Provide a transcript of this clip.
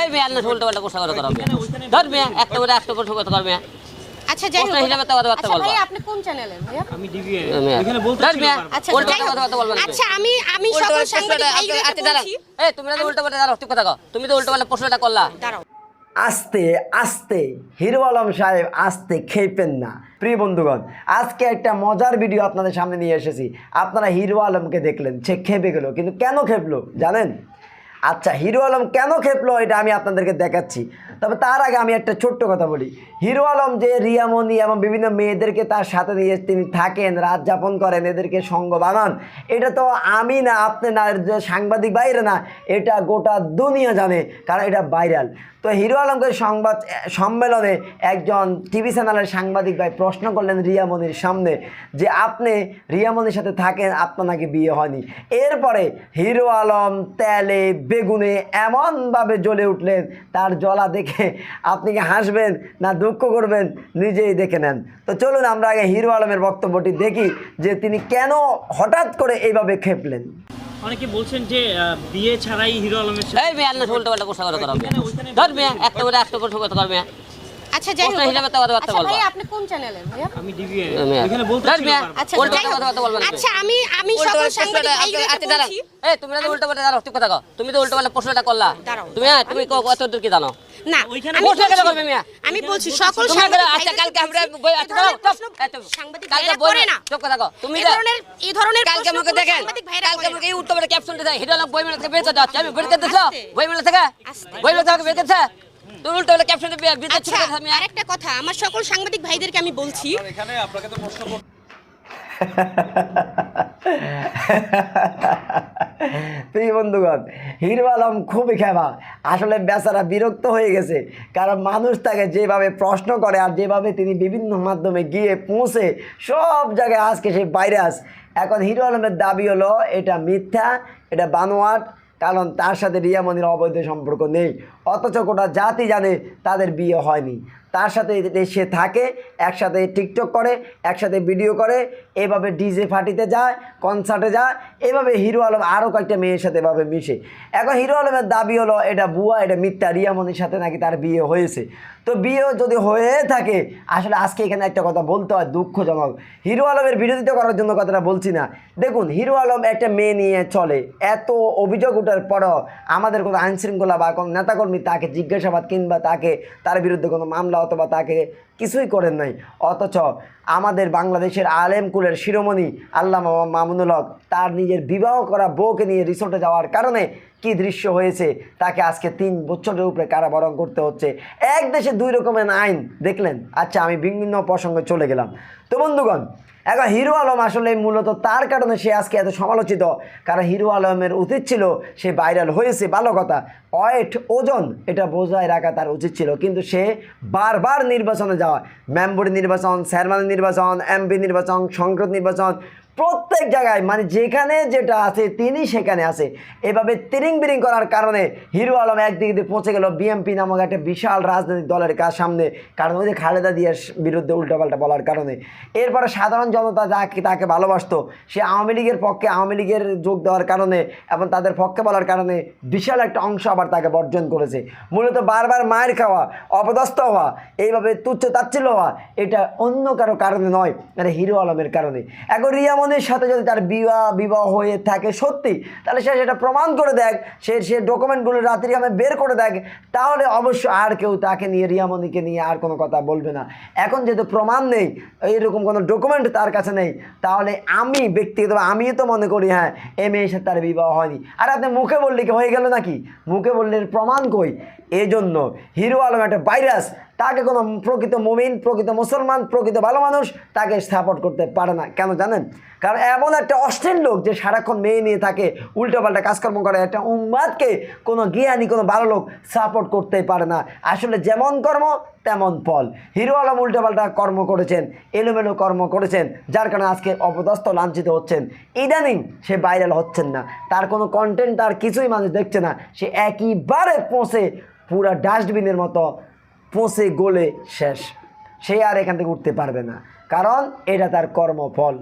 এই মেয়ে আন্না উল্টো পাল্টা প্রশ্ন কথা করবে ধর মেয়ে একটা করে একটা কথা করবে আচ্ছা যাই হোক হিসাবে তো কথাবার্তা আচ্ছা বলবা। ভাই আপনি কোন চ্যানেলের ভাইয়া? আমি মেয়ে। এখানে বলতে আচ্ছা উল্টো। কথা বলবা আচ্ছা আমি আমি সকল সাংবাদিক আচ্ছা, দাঁড়াও। এই তুমি না উল্টো পাল্টা দাঁড়াও ঠিক কথা কও তুমি তো উল্টো পাল্টা প্রশ্নটা করলা। দাঁড়াও। আস্তে আস্তে হিরো আলম সাহেব আস্তে খেপেন না। প্রিয় বন্ধুগণ আজকে একটা মজার ভিডিও আপনাদের সামনে নিয়ে এসেছি। আপনারা হিরো আলমকে দেখলেন সে খেপে গেল কিন্তু কেন খেপলো জানেন? আচ্ছা হিরো আলম কেন খেপলো? এটা আমি আপনাদেরকে দেখাচ্ছি। তবে তার আগে আমি একটা ছোট্ট কথা বলি। হিরো আলম যে রিয়ামণি এবং বিভিন্ন মেয়েদেরকে তার সাথে নিয়ে তিনি থাকেন, রাত যাপন করেন, এদেরকে সঙ্গ বানান এটা তো আমি না, আপনি না যে সাংবাদিক বাইরে না, এটা গোটা দুনিয়া জানে, কারণ এটা ভাইরাল। তো হিরো আলমকে সংবাদ সম্মেলনে একজন টিভি চ্যানেলের সাংবাদিক ভাই প্রশ্ন করলেন রিয়ামণির সামনে যে, আপনি রিয়ামণির সাথে থাকেন, আপনার নাকি বিয়ে হয়নি? এরপরে হিরো আলম তেলে, বেগুনে এমনভাবে জ্বলে উঠলেন, তার জ্বলা দেখে আপনি কি হাসবেন না দুঃখ করবেন? নিজেই দেখে নেন। তো চলুন আমরা আগে হিরো আলমের বক্তব্যটি দেখি যে তিনি কেন হঠাৎ করে এইভাবে খেপলেন। অনেকে বলছেন যে বিয়ে ছাড়াই হিরো আলমের এই মেয়ে আন্না উল্টো পাল্টা প্রশ্ন কথা করবে। ধর মেয়ে একটা করে একটা প্রশ্ন কথা করবে আচ্ছা যাই হোক। হিসাবে তো কথাবার্তা আচ্ছা ভাই আপনি কোন চ্যানেলের ভাইয়া? আমি ডিবিএ এখানে বলতে ধর ছিল মেয়ে। বারবার। আচ্ছা উল্টো কথা বলবা না। আচ্ছা আমি আমি সকল সাংবাদিক প্রশ্নটা- আচ্ছা, দাঁড়াও। এই তুমি না উল্টো পাল্টা দাঁড়াও ঠিক কথা কও। তুমি তো উল্টো পাল্টা প্রশ্নটা করলা। তুমি হ্যাঁ তুমি ক- কত দূর কি জানো? না আমি বলছি- করবে মিয়া? আমি বলছি সকল আচ্ছা কালকে আমরা আচ্ছা কালকে বই না। চুপ কথা কও তুমি এই ধরনের এই ধরনের কালকে আমাকে দেখেন সাংবাদিক ভাইরা কালকে। আমাকে এই উল্টো ক্যাপশনটা দেয় হিরো বই মেলা থেকে বের করে যাচ্ছে আমি বের করে বই মেলা থেকে? বই মেলা থেকে বের আচ্ছা আমি আরেকটা কথা আমার সকল সাংবাদিক ভাইদেরকে আমি বলছি প্রিয় বন্ধুগণ, হিরো আলম খুবই খেবা আসলে বেচারা বিরক্ত হয়ে গেছে, কারণ মানুষ তাকে যেভাবে প্রশ্ন করে আর যেভাবে তিনি বিভিন্ন মাধ্যমে গিয়ে পৌঁছে সব জায়গায় আজকে সেই ভাইরাস এখন হিরো আলমের দাবি হলো, এটা মিথ্যা, এটা বানোয়াট, কারণ তার সাথে রিয়ামণির অবৈধ সম্পর্ক নেই। অথচ গোটা জাতি জানে তাদের বিয়ে হয়নি। তার সাথে সে থাকে, একসাথে টিকটক করে, একসাথে ভিডিও করে, এভাবে ডিজে ফাটিতে যায় কনসার্টে যায়, এভাবে হিরো আলম আরও কয়েকটা মেয়ের সাথে এভাবে মিশে। এখন হিরো আলমের দাবি হলো, এটা বুয়া, এটা মিথ্যা রিয়ামণির সাথে নাকি তার বিয়ে হয়েছে। তো বিয়ে যদি হয়ে থাকে, আসলে আজকে এখানে একটা কথা বলতে হয় দুঃখজনক। হিরো আলমের বিরোধিতা করার জন্য কথাটা বলছি না। দেখুন, হিরো আলম একটা মেয়ে নিয়ে চলে। এত অভিযোগ ওঠার পরও আমাদের কোনো আইনশৃঙ্খলা বা কোনো নেতাকর্মী তাকে জিজ্ঞাসাবাদ কিংবা তাকে, তার বিরুদ্ধে কোনো মামলা অথবা তাকে কিছুই করেন নাই। অথচ আমাদের বাংলাদেশের আলেম কুলের শিরোমণি আল্লাহ মামুনুল হক তার নিজের বিবাহ করা বউকে নিয়ে রিসোর্টে যাওয়ার কারণে কি দৃশ্য হয়েছে তাকে আজকে তিন বছরের উপরে কারাবরণ করতে হচ্ছে। এক দেশে দুই রকমের আইন, দেখলেন? আচ্ছা আমি বিভিন্ন প্রসঙ্গে চলে গেলাম। তো বন্ধুগণ এখন হিরো আলম আসলে মূলত তার কারণে সে আজকে এত সমালোচিত। কারণ হিরো আলমের উচিত ছিল সে ভাইরাল হয়েছে, ভালো কথা। ওয়েট ওজন এটা বোঝায় রাখা তার উচিত ছিল। কিন্তু সে বারবার নির্বাচনে যাওয়া মেম্বরি নির্বাচন চেয়ারম্যান নির্বাচন এমপি নির্বাচন সংসদ নির্বাচন প্রত্যেক জায়গায় মানে যেখানে যেটা আছে, তিনি সেখানে আছে। এভাবে তিরিং বিরিং করার কারণে হিরো আলম একদিকে পৌঁছে গেল বিএমপি নামক একটা বিশাল রাজনৈতিক দলের কাজ সামনে, কারণ ওই যে খালেদা দিয়ার বিরুদ্ধে উল্টোপাল্টা বলার কারণে। এরপরে সাধারণ জনতা যাকে, তাকে ভালোবাসত, সে আওয়ামী লীগের পক্ষে আওয়ামী লীগের যোগ দেওয়ার কারণে এবং তাদের পক্ষে বলার কারণে বিশাল একটা অংশ আবার তাকে বর্জন করেছে। মূলত বারবার মায়ের খাওয়া, অপদস্থ হওয়া, এইভাবে তুচ্ছ তাচ্ছিল্য হওয়া, এটা অন্য কারও কারণে নয়, এটা হিরো আলমের কারণে। এখন রিয়ামনির সাথে যদি তার বিবাহ বিবাহ হয়ে থাকে সত্যি, তাহলে সে সেটা প্রমাণ করে দেখ, সে সে ডকুমেন্টগুলো রাত্রি আমি বের করে দেখ, তাহলে অবশ্য আর কেউ তাকে নিয়ে, রিয়ামণিকে নিয়ে আর কোনো কথা বলবে না। এখন যেহেতু প্রমাণ নেই, এইরকম কোনো ডকুমেন্ট তার কাছে নেই, তাহলে আমি ব্যক্তিগত আমি তো মনে করি হ্যাঁ এ মেয়ের সাথে তার বিবাহ হয়নি। আর আপনি মুখে বললে কি, হয়ে গেল নাকি? মুখে বললে প্রমাণ কই? এই জন্য হিরো আলম একটা ভাইরাস তাকে কোনো প্রকৃত মুমিন, প্রকৃত মুসলমান, প্রকৃত ভালো মানুষ তাকে সাপোর্ট করতে পারে না। কেন জানেন? কারণ এমন একটা অশ্লীল লোক যে সারাক্ষণ মেয়ে নিয়ে থাকে, উল্টোপাল্টা কাজকর্ম করে, একটা উম্মাদকে কোনো জ্ঞানী, কোনো ভালো লোক সাপোর্ট করতেই পারে না। আসলে যেমন কর্ম, তেমন ফল। হিরো আলম উল্টোপাল্টা কর্ম করেছেন, এলোমেলো কর্ম করেছেন, যার কারণে আজকে অপদস্থ, লাঞ্ছিত হচ্ছেন। ইদানিং সে ভাইরাল হচ্ছেন না। তার কোনো কন্টেন্ট তার কিছুই মানুষ দেখছে না। সে একইবারে পৌঁছে, পুরা ডাস্টবিনের মতো পৌঁছে গলে শেষ। সে আর এখান থেকে উঠতে পারবে না। কারণ এটা তার কর্মফল।